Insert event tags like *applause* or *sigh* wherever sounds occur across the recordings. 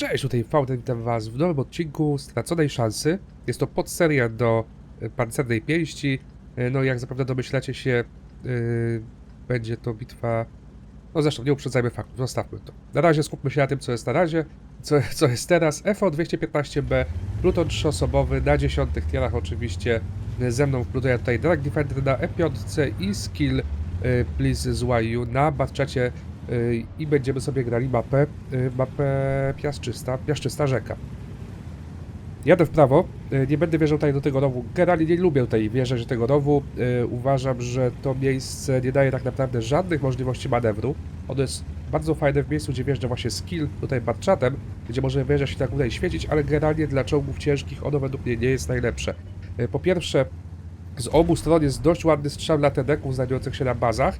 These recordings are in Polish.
Cześć, tutaj Fauden, witam was w nowym odcinku Straconej Szansy. Jest to podseria do e, Pancernej Pięści. E, No jak zapewne domyślacie się, yy, będzie to bitwa... No zresztą, nie uprzedzajmy faktów, zostawmy to. Na razie skupmy się na tym, co jest na razie, co, co jest teraz. FO-215B, Pluton trzyosobowy, na dziesiątych tierach oczywiście. Ze mną wplutuje tutaj Drag Defender na E5 i Skill e, Please z YU na Batczacie i będziemy sobie grali mapę, y, mapę piaszczysta, piaszczysta rzeka. Jadę w prawo, y, nie będę wjeżdżał tutaj do tego rowu. Generalnie nie lubię tutaj wjeżdżać do tego rowu. Y, Uważam, że to miejsce nie daje tak naprawdę żadnych możliwości manewru. Ono jest bardzo fajne w miejscu, gdzie wjeżdża właśnie skill tutaj czatem, gdzie możemy wjeżdżać i tak tutaj świecić, ale generalnie dla czołgów ciężkich ono według mnie nie jest najlepsze. Po pierwsze, z obu stron jest dość ładny strzał dla tedeków znajdujących się na bazach,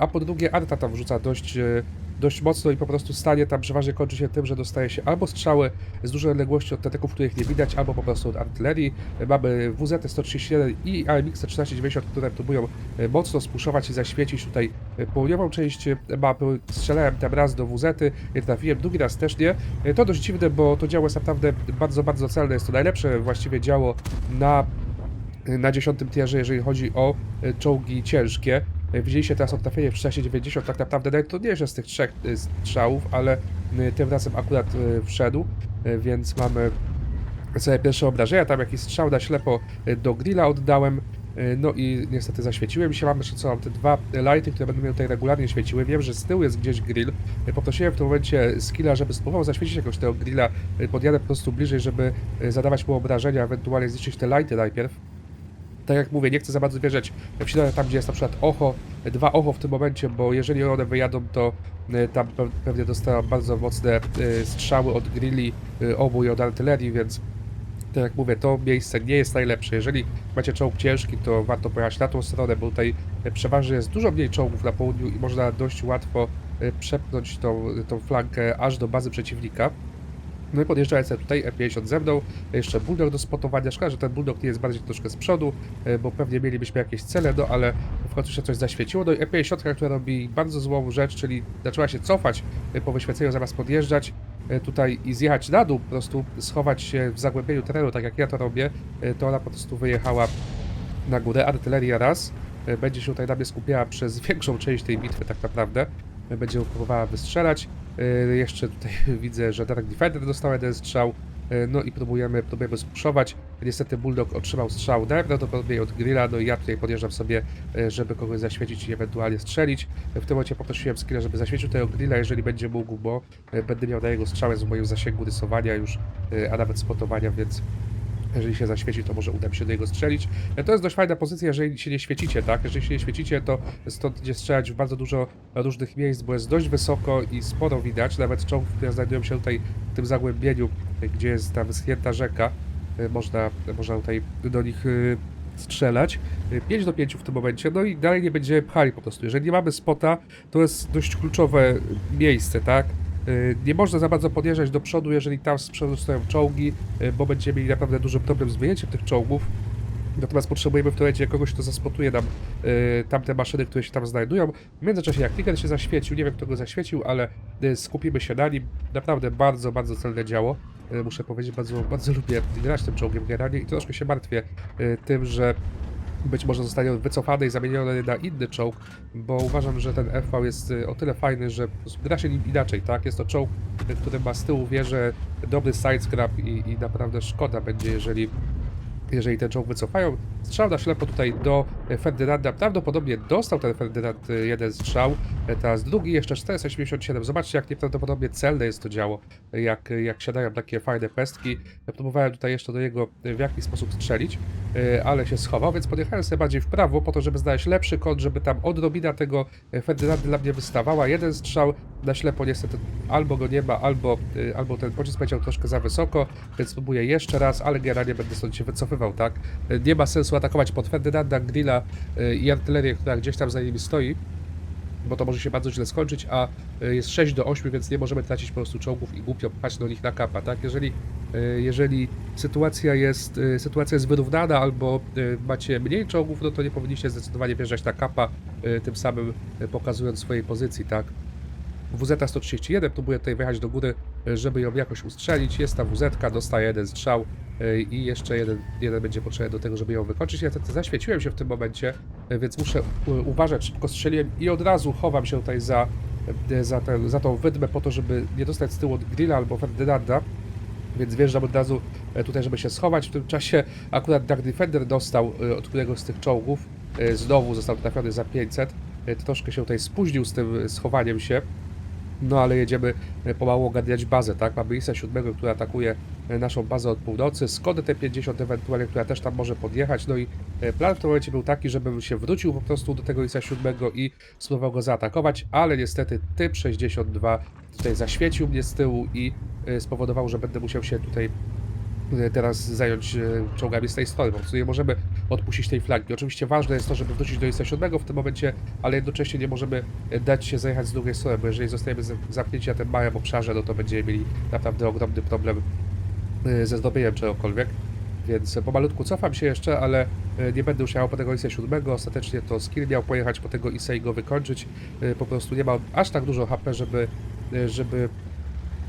a po drugie Arta tam wrzuca dość, e, dość mocno i po prostu stanie tam przeważnie kończy się tym, że dostaje się albo strzały z dużej odległości od teteków, których nie widać, albo po prostu od artylerii. E, Mamy WZ-131 i AMX-1390, które próbują e, mocno spuszować i zaświecić tutaj e, południową część e, mapy. Strzelałem tam raz do WZ-y, nie trafiłem, drugi raz też nie. E, To dość dziwne, bo to działo jest naprawdę bardzo, bardzo celne. Jest to najlepsze właściwie działo na na 10 tierze, jeżeli chodzi o e, czołgi ciężkie. Widzieliście teraz odtrafienie w 1690, tak naprawdę nawet to nie jest z tych trzech e, strzałów, ale e, tym razem akurat e, wszedł, więc mamy sobie pierwsze obrażenia, tam jakiś strzał na ślepo do grilla oddałem, no i niestety zaświeciłem się, mam jeszcze co, mam te dwa lighty, które będą mnie tutaj regularnie świeciły, wiem, że z tyłu jest gdzieś grill, poprosiłem w tym momencie skilla, żeby spróbował zaświecić jakoś tego grilla, podjadę po prostu bliżej, żeby zadawać mu obrażenia, ewentualnie zniszczyć te lighty najpierw, tak jak mówię, nie chcę za bardzo wierzyć w tam, gdzie jest na przykład ocho, dwa ocho w tym momencie, bo jeżeli one wyjadą, to y, tam pe- pewnie dostaną bardzo mocne y, strzały od grilli y, obu i od artylerii, więc tak jak mówię, to miejsce nie jest najlepsze. Jeżeli macie czołg ciężki, to warto pojechać na tą stronę, bo tutaj przeważnie jest dużo mniej czołgów na południu i można dość łatwo przepchnąć tą, tą flankę aż do bazy przeciwnika. No i podjeżdżając tutaj E50 ze mną, jeszcze bulldog do spotowania. Szkoda, że ten bulldog nie jest bardziej troszkę z przodu, e, bo pewnie mielibyśmy jakieś cele, no ale w końcu się coś zaświeciło. No i E50, która robi bardzo złą rzecz, czyli zaczęła się cofać e, po wyświeceniu zamiast podjeżdżać e, tutaj i zjechać na dół, po prostu schować się w zagłębieniu terenu, tak jak ja to robię, to ona po prostu wyjechała na górę. Artyleria raz będzie się tutaj na mnie skupiała przez *laughs* większą część tej bitwy tak naprawdę. Będzie próbowała wystrzelać. E, Jeszcze tutaj *laughs* widzę, że Dark Defender dostał jeden strzał. E, No i próbujemy, próbujemy spuszować. Niestety Bulldog otrzymał strzał najprawdopodobniej od Grilla, no i ja tutaj podjeżdżam sobie, e, żeby kogoś zaświecić i ewentualnie strzelić. W tym momencie poprosiłem Skilla, żeby zaświecił tego Grilla, jeżeli będzie mógł, bo będę miał na jego strzałę z moim zasięgu rysowania już, a nawet spotowania, więc jeżeli się zaświeci, to może uda mi się do niego strzelić. E, To jest dość fajna pozycja, jeżeli się nie świecicie, tak? Jeżeli się nie świecicie, to stąd idzie strzelać w bardzo dużo różnych miejsc, bo jest dość wysoko i sporo widać. Nawet czołgów, które znajdują się tutaj w tym zagłębieniu, e, gdzie jest ta wyschnięta rzeka, e, można, można tutaj do nich strzelać. 5 do 5 w tym momencie, no i dalej nie będziemy pchali po prostu. Jeżeli nie mamy spota, to jest dość kluczowe miejsce, tak? Y, Nie można za bardzo podjeżdżać do przodu, jeżeli tam z czołgi, y, bo będziemy mieli naprawdę duży problem z wyjęciem tych czołgów. Natomiast potrzebujemy w momencie kogoś, kto zaspotuje nam y, tamte maszyny, które się tam znajdują. W międzyczasie jak Tiger się zaświecił, nie wiem kto go zaświecił, ale skupimy się na nim. Naprawdę bardzo, bardzo celne działo. Muszę powiedzieć, bardzo, bardzo lubię grać tym czołgiem generalnie i troszkę się martwię tym, że być może zostanie on wycofany i zamieniony na inny czołg, bo uważam, że ten FV jest y, o tyle fajny, że gra się nim inaczej, tak? Jest to czołg, y, który ma z tyłu wieżę dobry sidescrap i, i naprawdę szkoda będzie, jeżeli jeżeli ten czołg wycofają. Strzał na ślepo tutaj do Ferdynanda. Prawdopodobnie dostał ten Ferdynand e, jeden strzał, e, teraz drugi, jeszcze 487. Zobaczcie, jak nieprawdopodobnie celne jest to działo, jak, jak siadają takie fajne pestki. Ja próbowałem tutaj jeszcze do niego w jakiś sposób strzelić, ale się schował, więc podjechałem sobie bardziej w prawo, po to, żeby znaleźć lepszy kąt, żeby tam odrobina tego e, Ferdynanda dla mnie wystawała. Jeden strzał na ślepo niestety albo go nie ma, albo, e, albo ten pocisk leciał troszkę za wysoko, więc spróbuję jeszcze raz, ale generalnie będę stąd się wycofywał, tak? E, Nie ma sensu atakować pod Ferdynanda, Grilla e, i artylerię, która gdzieś tam za nimi stoi, bo to może się bardzo źle skończyć, a e, jest 6 do 8, więc nie możemy tracić po prostu czołgów i głupio pchać do nich na kapa, tak? Jeżeli, e, jeżeli sytuacja jest, e, sytuacja jest wyrównana albo e, macie mniej czołgów, no to nie powinniście zdecydowanie wjeżdżać na kapa, tym samym pokazując swojej pozycji, tak? WZ-131 próbuję tutaj wjechać do góry y, żeby ją jakoś ustrzelić. Jest ta WZ, dostaje jeden strzał y, i jeszcze jeden, jeden będzie potrzebny do tego, żeby ją wykończyć. Ja niestety zaświeciłem się w tym momencie, y, więc muszę y, uważać, szybko strzeliłem i od razu chowam się tutaj za, y, za, za tą wydmę po to, żeby nie dostać z tyłu od Grilla albo Ferdynanda. Więc wjeżdżam od razu e, tutaj, żeby się schować. W tym czasie akurat Dark Defender dostał e, od któregoś z tych czołgów. E, Znowu został trafiony za 500. E, Troszkę się tutaj spóźnił z tym schowaniem się. No ale jedziemy pomału ogarniać bazę, tak? Mamy ISA 7, która atakuje naszą bazę od północy, Skodę T50 ewentualnie, która też tam może podjechać, no i plan w tym momencie był taki, żebym się wrócił po prostu do tego ISA 7 i spróbował go zaatakować, ale niestety typ 62 tutaj zaświecił mnie z tyłu i e, spowodował, że będę musiał się tutaj e, teraz zająć e, czołgami z tej strony. Po prostu nie możemy odpuścić tej flagi. Oczywiście ważne jest to, żeby wrócić do ISA 7 w tym momencie, ale jednocześnie nie możemy dać się zajechać z drugiej strony, bo jeżeli zostajemy zamknięci na tym małym obszarze, no to będziemy mieli naprawdę ogromny problem ze zdobieniem czegokolwiek. Więc e, pomalutku cofam się jeszcze, ale nie będę już jechał po tego ISA 7. Ostatecznie to skill miał pojechać po tego ISA i go wykończyć. Po prostu nie mam aż tak dużo HP, żeby, żeby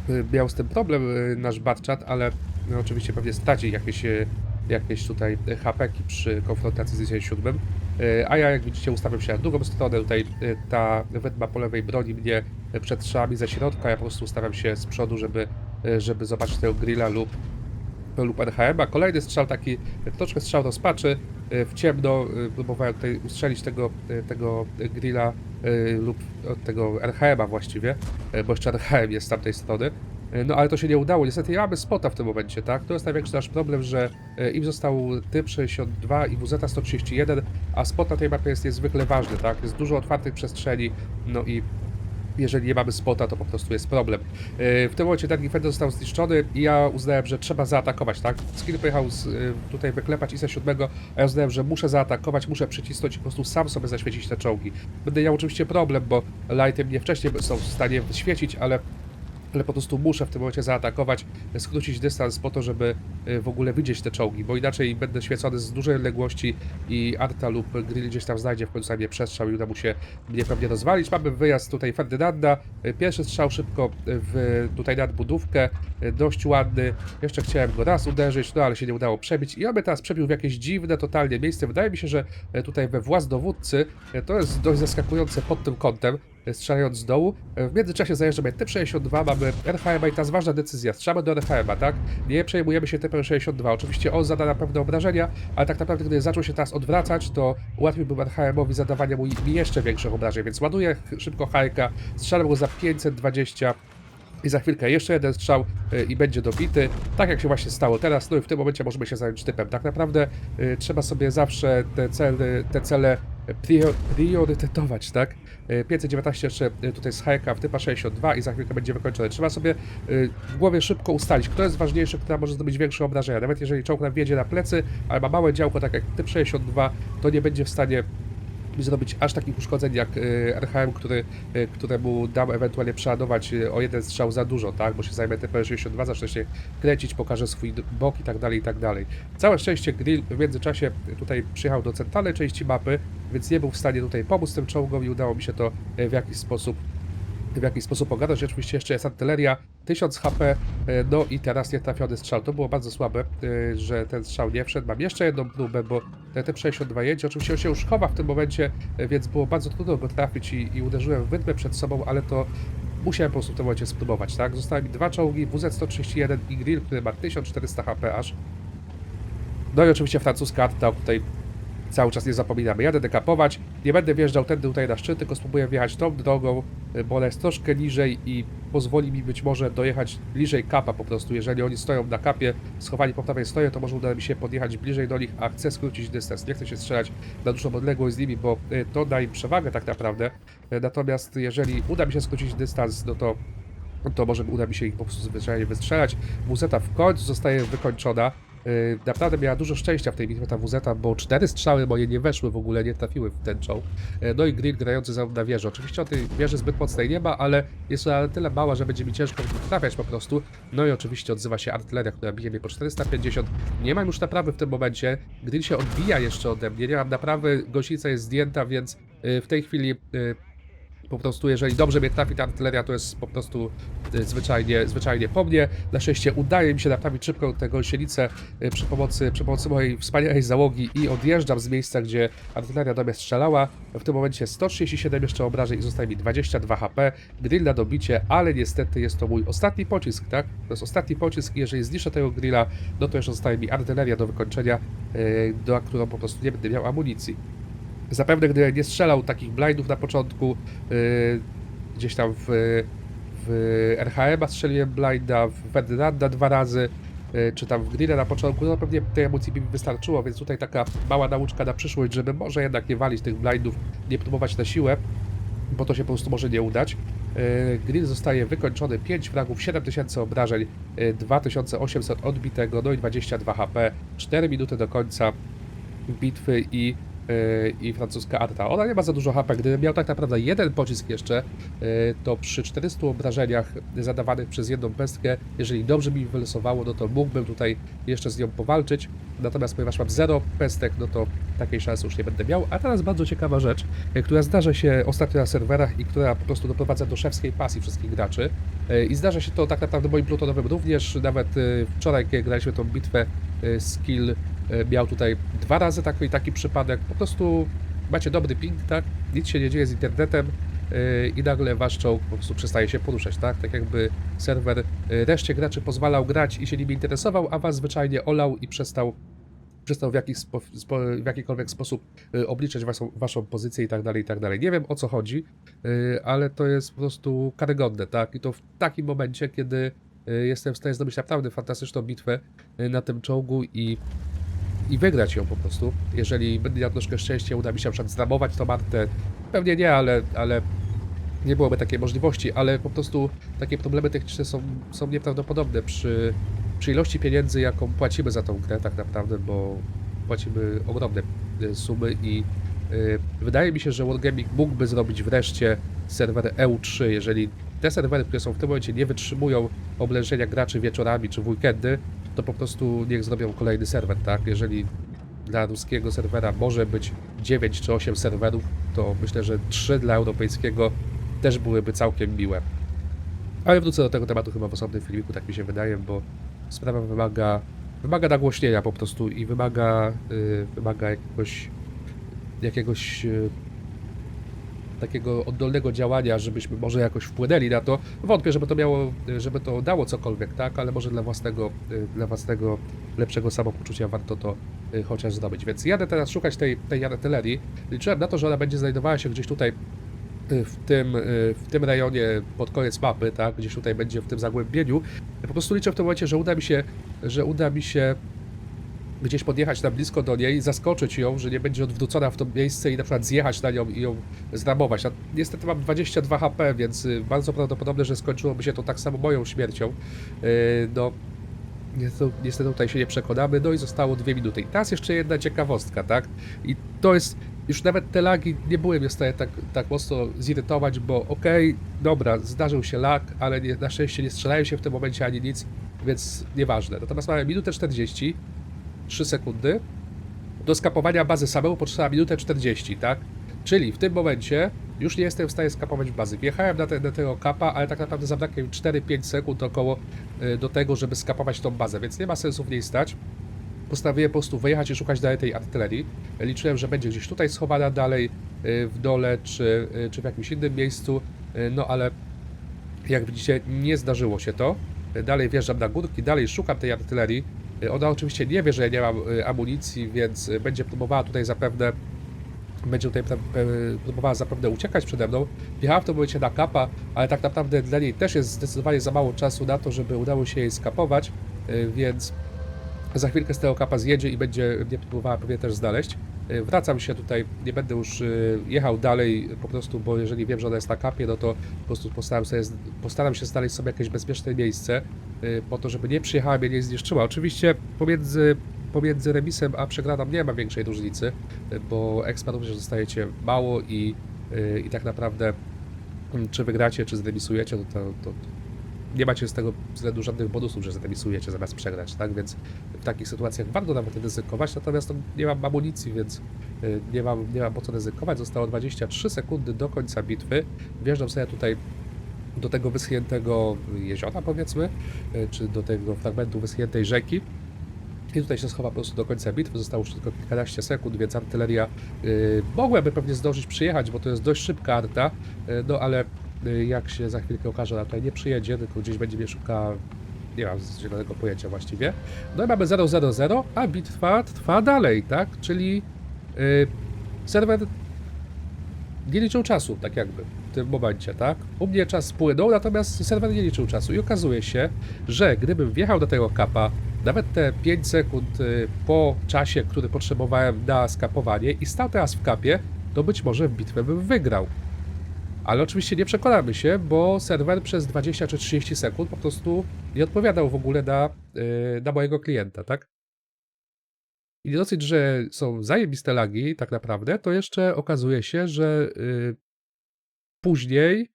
y, miał z tym problem y, nasz Batchat, ale no, oczywiście pewnie straci jakieś, y, jakieś tutaj HP przy konfrontacji z ISA 7. Y, A ja, jak widzicie, ustawiam się na drugą stronę. Tutaj y, ta wydma po lewej broni mnie y, przed strzałami ze środka. Ja po prostu ustawiam się z przodu, żeby, y, żeby zobaczyć tego grilla lub lub RHM, a kolejny strzał taki, y, troszkę strzał rozpaczy, y, w ciemno y, próbowałem tutaj ustrzelić tego, y, tego grilla y, lub tego RHM-a właściwie, y, bo jeszcze RHM jest z tamtej strony. Y, No ale to się nie udało. Niestety nie mamy spota w tym momencie, tak? To jest największy nasz problem, że y, im został typ 62 i WZ 131, a spot na tej mapie jest niezwykle ważny, tak? Jest dużo otwartych przestrzeni, no i jeżeli nie mamy spota, to po prostu jest problem. Yy, W tym momencie ten Defender został zniszczony i ja uznałem, że trzeba zaatakować, tak? Skill pojechał z, yy, tutaj wyklepać ISA 7, a ja uznałem, że muszę zaatakować, muszę przycisnąć i po prostu sam sobie zaświecić te czołgi. Będę miał oczywiście problem, bo lighty mnie wcześniej są w stanie świecić, ale ale po prostu muszę w tym momencie zaatakować, skrócić dystans po to, żeby y, w ogóle widzieć te czołgi, bo inaczej będę świecony z dużej odległości i Arta lub Grill gdzieś tam znajdzie w końcu mnie przestrzał i uda mu się mnie pewnie rozwalić. Mamy wyjazd tutaj Ferdynanda, Y, pierwszy strzał szybko w, tutaj nad budówkę, y, dość ładny, jeszcze chciałem go raz uderzyć, no ale się nie udało przebić. I on mnie teraz przebił w jakieś dziwne totalnie miejsce. Wydaje mi się, że y, tutaj we właz dowódcy y, to jest dość zaskakujące pod tym kątem, strzelając z dołu. W międzyczasie zajeżdżamy T62, mamy RHM i teraz ważna decyzja. Strzelamy do RHM, tak? Nie przejmujemy się typem 62. Oczywiście on zada na pewne obrażenia, ale tak naprawdę, gdy zaczął się teraz odwracać, to ułatwiłbym RHM-owi zadawanie mu jeszcze większych obrażeń, więc ładuję szybko hajka, strzelam go za 520. I za chwilkę jeszcze jeden strzał y, i będzie dobity. Tak jak się właśnie stało teraz. No i w tym momencie możemy się zająć typem. Tak naprawdę trzeba sobie zawsze te cele, te cele priorytetować, tak? Y, 519 jeszcze y, tutaj z w typa 62 i za chwilkę będzie wykończony. Trzeba sobie y, w głowie szybko ustalić, kto jest ważniejszy, kto może zdobyć większe obrażenia. Nawet jeżeli czołg nam wjedzie na plecy, ale ma małe działko, tak jak typ 62, to nie będzie w stanie zrobić aż takich uszkodzeń jak y, RHM, który, y, któremu dam ewentualnie przeładować y, o jeden strzał za dużo, tak? Bo się zajmę typem 62, zacznę się kręcić, pokażę swój bok i tak dalej, i tak dalej. Całe szczęście Grill w międzyczasie tutaj przyjechał do centralnej części mapy, więc nie był w stanie tutaj pomóc tym czołgom i udało mi się to w jakiś sposób w jakiś sposób pogadać. Oczywiście jeszcze jest artyleria, 1000 HP, e, no i teraz nietrafiony strzał. To było bardzo słabe, e, że ten strzał nie wszedł. Mam jeszcze jedną próbę, bo ten T62 jedzie. Oczywiście on się już chowa w tym momencie, e, więc było bardzo trudno go trafić i, i uderzyłem w wydmę przed sobą, ale to musiałem po prostu w tym momencie spróbować, tak? Zostały mi dwa czołgi, WZ-131 i Grill, który ma 1400 HP aż. No i oczywiście francuska arta, o której cały czas nie zapominamy. Jadę dekapować, nie będę wjeżdżał tędy tutaj na szczyt, tylko spróbuję wjechać tą drogą, y, bo ona jest troszkę niżej i pozwoli mi być może dojechać bliżej kapa po prostu. Jeżeli oni stoją na kapie, schowani po prawej stronie, to może uda mi się podjechać bliżej do nich, a chcę skrócić dystans. Nie chcę się strzelać na dużą odległość z nimi, bo y, to da im przewagę tak naprawdę. Y, Natomiast jeżeli uda mi się skrócić dystans, no to to może uda mi się ich po prostu zwyczajnie wystrzelać. WZ w końcu zostaje wykończona. Yy, Naprawdę miała dużo szczęścia w tej bitwie ta WZ, bo cztery strzały moje nie weszły w ogóle, nie trafiły w czołg. Yy, No i Grill grający za na wieży. Oczywiście o tej wieży zbyt mocnej nie ma, ale jest ona na tyle mała, że będzie mi ciężko trafiać po prostu. No i oczywiście odzywa się artyleria, która bije mnie po 450. Nie mam już naprawy w tym momencie. Grill się odbija jeszcze ode mnie, nie mam naprawy, gąsienica jest zdjęta, więc yy, w tej chwili Po prostu, jeżeli dobrze mnie trafi ta artyleria, to jest po prostu y, zwyczajnie, zwyczajnie po mnie. Na szczęście udaje mi się naprawić szybko tę gąsienicę y, przy pomocy, przy pomocy mojej wspaniałej załogi i odjeżdżam z miejsca, gdzie artyleria do mnie strzelała. W tym momencie 137 jeszcze obrażeń i zostaje mi 22 HP. Grill na dobicie, ale niestety jest to mój ostatni pocisk, tak? To jest ostatni pocisk i jeżeli zniszczę tego grilla, no to jeszcze zostaje mi artyleria do wykończenia, y, do którą po prostu nie będę miał amunicji. Zapewne gdybym nie strzelał takich blindów na początku, yy, gdzieś tam w, w RHM-a strzeliłem blinda, w Ferdynanda dwa razy, yy, czy tam w Grilla na początku, no pewnie tej emocji mi wystarczyło, więc tutaj taka mała nauczka na przyszłość, żeby może jednak nie walić tych blindów, nie próbować na siłę, bo to się po prostu może nie udać. Yy, Grill zostaje wykończony, 5 fragów, 7000 obrażeń, yy, 2800 odbitego, no i 22 HP, 4 minuty do końca bitwy i, i francuska arta. Ona nie ma za dużo HP. Gdybym miał tak naprawdę jeden pocisk jeszcze, yy, to przy 400 obrażeniach zadawanych przez jedną pestkę, jeżeli dobrze mi wylosowało, no to mógłbym tutaj jeszcze z nią powalczyć. Natomiast ponieważ mam 0 pestek, no to takiej szansy już nie będę miał. A teraz bardzo ciekawa rzecz, yy, która zdarza się ostatnio na serwerach i która po prostu doprowadza do szewskiej pasji wszystkich graczy. Yy, I zdarza się to tak naprawdę moim plutonowym również. Nawet wczoraj, kiedy graliśmy tą bitwę, skill E, miał tutaj dwa razy taki, taki przypadek. Po prostu macie dobry ping, tak? Nic się nie dzieje z internetem yy, i nagle wasz czołg po prostu przestaje się poruszać, tak? Tak jakby serwer reszcie graczy pozwalał grać i się nimi interesował, a was zwyczajnie olał i przestał przestał w, jakiś spo, w jakikolwiek sposób y, obliczać waszą, waszą pozycję i tak dalej, i tak dalej. Nie wiem o co chodzi, y, ale to jest po prostu karygodne, tak? I to w takim momencie, kiedy y, jestem w stanie zdobyć naprawdę fantastyczną bitwę y, na tym czołgu i i wygrać ją po prostu. Jeżeli będę miał troszkę szczęścia, uda mi się na przykład zramować tą martę. Pewnie nie, ale, ale nie byłoby takiej możliwości, ale po prostu takie problemy techniczne są, są nieprawdopodobne przy, przy ilości pieniędzy, jaką płacimy za tą grę tak naprawdę, bo płacimy ogromne y, sumy i y, wydaje mi się, że Wargaming mógłby zrobić wreszcie serwer EU3, jeżeli te serwery, które są w tym momencie nie wytrzymują oblężenia graczy wieczorami czy w weekendy, to po prostu niech zrobią kolejny serwer, tak? Jeżeli dla ruskiego serwera może być 9 czy 8 serwerów, to myślę, że 3 dla europejskiego też byłyby całkiem miłe. Ale wrócę do tego tematu chyba w osobnym filmiku, tak mi się wydaje, bo sprawa wymaga, wymaga nagłośnienia po prostu i wymaga, yy, wymaga jakiegoś, jakiegoś yy, takiego oddolnego działania, żebyśmy może jakoś wpłynęli na to. Wątpię, żeby to miało, żeby to dało cokolwiek, tak, ale może dla własnego, y, dla własnego lepszego samopoczucia warto to y, chociaż zdobyć. Więc jadę teraz szukać tej, tej artylerii. Liczyłem na to, że ona będzie znajdowała się gdzieś tutaj y, w tym, w tym rejonie pod koniec mapy, tak, gdzieś tutaj będzie w tym zagłębieniu. Po prostu liczę w tym momencie, że uda mi się, że uda mi się gdzieś podjechać na blisko do niej, zaskoczyć ją, że nie będzie odwrócona w to miejsce i na przykład zjechać na nią i ją zramować. A niestety mam 22 HP, więc y, bardzo prawdopodobne, że skończyłoby się to tak samo moją śmiercią. Yy, No, niestety, tutaj się nie przekonamy. No i zostało dwie minuty. I teraz jeszcze jedna ciekawostka, tak? I to jest, już nawet te lagi nie były mnie w stanie tak, tak mocno zirytować, bo okej, dobra, zdarzył się lag, ale nie, na szczęście nie strzelają się w tym momencie ani nic, więc nieważne. Natomiast mamy minutę 40, 3 sekundy. Do skapowania bazy samemu potrzeba minutę 40, tak? Czyli w tym momencie już nie jestem w stanie skapować bazy. Wjechałem na, te, na tego kapa, ale tak naprawdę zabraknie mi 4-5 sekund około y, do tego, żeby skapować tą bazę, więc nie ma sensu w niej stać. Postanowiłem po prostu wyjechać i szukać dalej tej artylerii. Liczyłem, że będzie gdzieś tutaj schowana dalej y, w dole, czy, y, czy w jakimś innym miejscu, no ale jak widzicie, nie zdarzyło się to. Dalej wjeżdżam na górki, dalej szukam tej artylerii. Ona oczywiście nie wie, że ja nie mam y, amunicji, więc y, będzie próbowała tutaj zapewne będzie tutaj próbowała zapewne uciekać przede mną. Wjechałem w tym momencie na kapa, ale tak naprawdę dla niej też jest zdecydowanie za mało czasu na to, żeby udało się jej skapować, y, więc za chwilkę z tego kapa zjedzie i będzie mnie próbowała pewnie też znaleźć. Y, Wracam się tutaj, nie będę już y, jechał dalej po prostu, bo jeżeli wiem, że ona jest na kapie, no to po prostu postaram, sobie, postaram się znaleźć sobie jakieś bezpieczne miejsce y, po to, żeby nie przyjechała mnie nie zniszczyła. Oczywiście pomiędzy, pomiędzy remisem a przegraną nie ma większej różnicy, y, bo expa również dostajecie mało i, y, i tak naprawdę mm, czy wygracie, czy zremisujecie, to, to, to nie macie z tego względu żadnych bonusów, że zremisujecie zamiast przegrać, tak? Więc w takich sytuacjach warto nawet ryzykować, natomiast no, nie mam amunicji, więc y, nie mam, nie mam po co ryzykować. Zostało 23 sekundy do końca bitwy. Wjeżdżam sobie tutaj do tego wyschniętego jeziora, powiedzmy, y, czy do tego fragmentu wyschniętej rzeki. I tutaj się schowa po prostu do końca bitwy. Zostało już tylko kilkanaście sekund, więc artyleria y, mogłaby pewnie zdążyć przyjechać, bo to jest dość szybka arta, y, no ale y, jak się za chwilkę okaże, ona tutaj nie przyjedzie, tylko gdzieś będzie mnie nie mam zielonego pojęcia właściwie. No i mamy 000, a bitwa trwa dalej, tak? Czyli y, serwer nie liczył czasu, tak jakby, w tym momencie, tak? U mnie czas spłynął, natomiast serwer nie liczył czasu i okazuje się, że gdybym wjechał do tego kapa, nawet te 5 sekund y, po czasie, który potrzebowałem na skapowanie i stał teraz w kapie, to być może w bitwę bym wygrał. Ale oczywiście nie przekonamy się, bo serwer przez 20 czy 30 sekund po prostu nie odpowiadał w ogóle na, y, na mojego klienta, tak? I nie dosyć, że są zajebiste lagi tak naprawdę, to jeszcze okazuje się, że y, później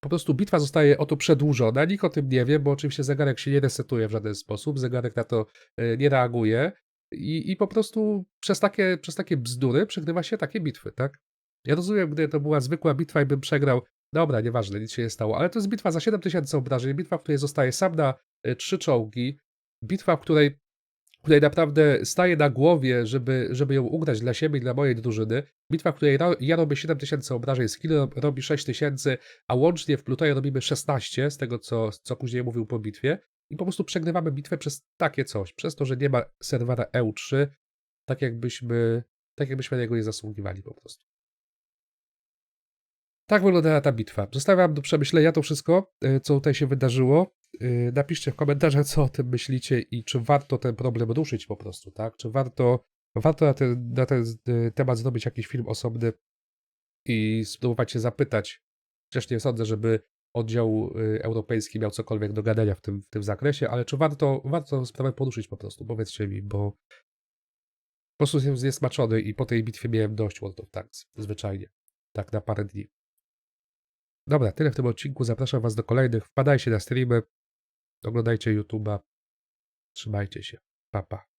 po prostu bitwa zostaje o to przedłużona. Nikt o tym nie wie, bo oczywiście zegarek się nie resetuje w żaden sposób, zegarek na to y, nie reaguje. I, i po prostu przez takie, przez takie bzdury przegrywa się takie bitwy, tak? Ja rozumiem, gdy to była zwykła bitwa i bym przegrał, dobra, nieważne, nic się nie stało, ale to jest bitwa za 7000 obrażeń, bitwa, w której zostaje sam na y, trzy czołgi, bitwa, w której której naprawdę staje na głowie, żeby, żeby ją ugrać dla siebie i dla mojej drużyny. Bitwa, w której ja robię 7000 obrażeń, skill ro- robi 6000, a łącznie w Plutonie robimy 16, z tego co, co później mówił po bitwie. I po prostu przegrywamy bitwę przez takie coś, przez to, że nie ma serwera EU3, tak jakbyśmy, tak jakbyśmy na niego nie zasługiwali po prostu. Tak wyglądała ta bitwa. Zostawiam do przemyślenia to wszystko, y, co tutaj się wydarzyło. Y, Napiszcie w komentarzach, co o tym myślicie i czy warto ten problem ruszyć po prostu, tak? Czy warto, warto na ten, na ten y, temat zrobić jakiś film osobny i spróbować się zapytać. Chociaż nie sądzę, żeby oddział y, europejski miał cokolwiek do gadania w tym, w tym zakresie, ale czy warto, warto sprawę poruszyć po prostu? Powiedzcie mi, bo po prostu jestem zniesmaczony i po tej bitwie miałem dość World of Tanks. Zwyczajnie. Tak na parę dni. Dobra, tyle w tym odcinku. Zapraszam Was do kolejnych. Wpadajcie na streamy, oglądajcie YouTube'a. Trzymajcie się. Pa, pa.